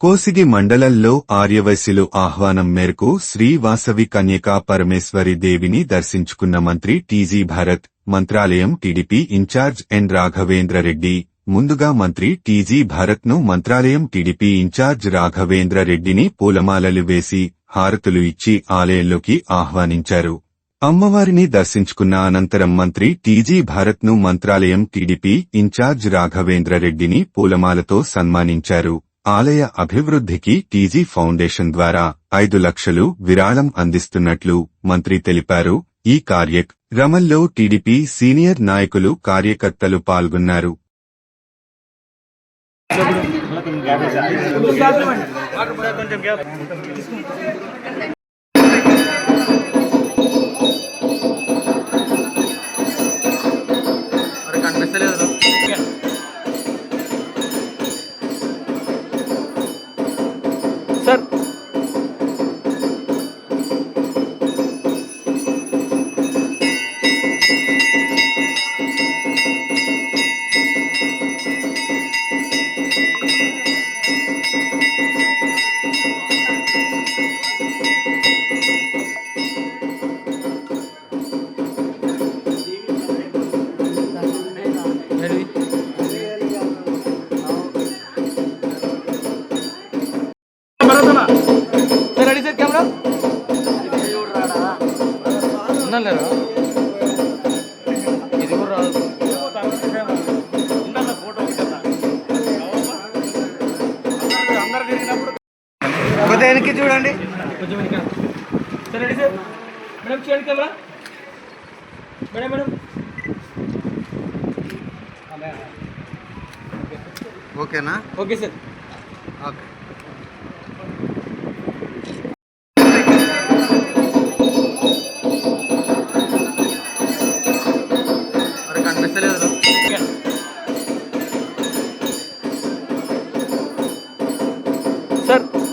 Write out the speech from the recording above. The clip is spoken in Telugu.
కోసిగి మండలంలో ఆర్యవైశ్యులు ఆహ్వానం మేరకు శ్రీ వాసవి కన్యకా పరమేశ్వరి దేవిని దర్శించుకున్న మంత్రి TG Bharat Mantralayam TDP incharge N Raghavendra Reddy ముందుగా మంత్రి టీజీ భారత్ను మంత్రాలయం టీడీపీ ఇన్ఛార్జ్ రాఘవేంద్ర రెడ్డిని పూలమాలలు వేసి హారతులు ఇచ్చి ఆలయంలోకి ఆహ్వానించారు. అమ్మవారిని దర్శించుకున్న అనంతరం మంత్రి టీజీ భారత్ను మంత్రాలయం టీడీపీ ఇన్ఛార్జ్ రాఘవేంద్ర రెడ్డిని పూలమాలతో సన్మానించారు. ఆలయ అభివృద్ధికి టీజీ ఫౌండేషన్ ద్వారా ఐదు లక్షలు విరాళం అందిస్తున్నట్లు మంత్రి తెలిపారు. ఈ కార్యక్రమంలో టీడీపీ సీనియర్ నాయకులు కార్యకర్తలు పాల్గొన్నారు. లేరా ఇది కూడా రాదు. కొద్దిగా వెనక్కి చూడండి. కొంచెం వెనక. Sir ready sir. మేడం చూడండి కెమెరా. Madam madam. ఓకేనా? Okay sir. Okay. piedras. Sir.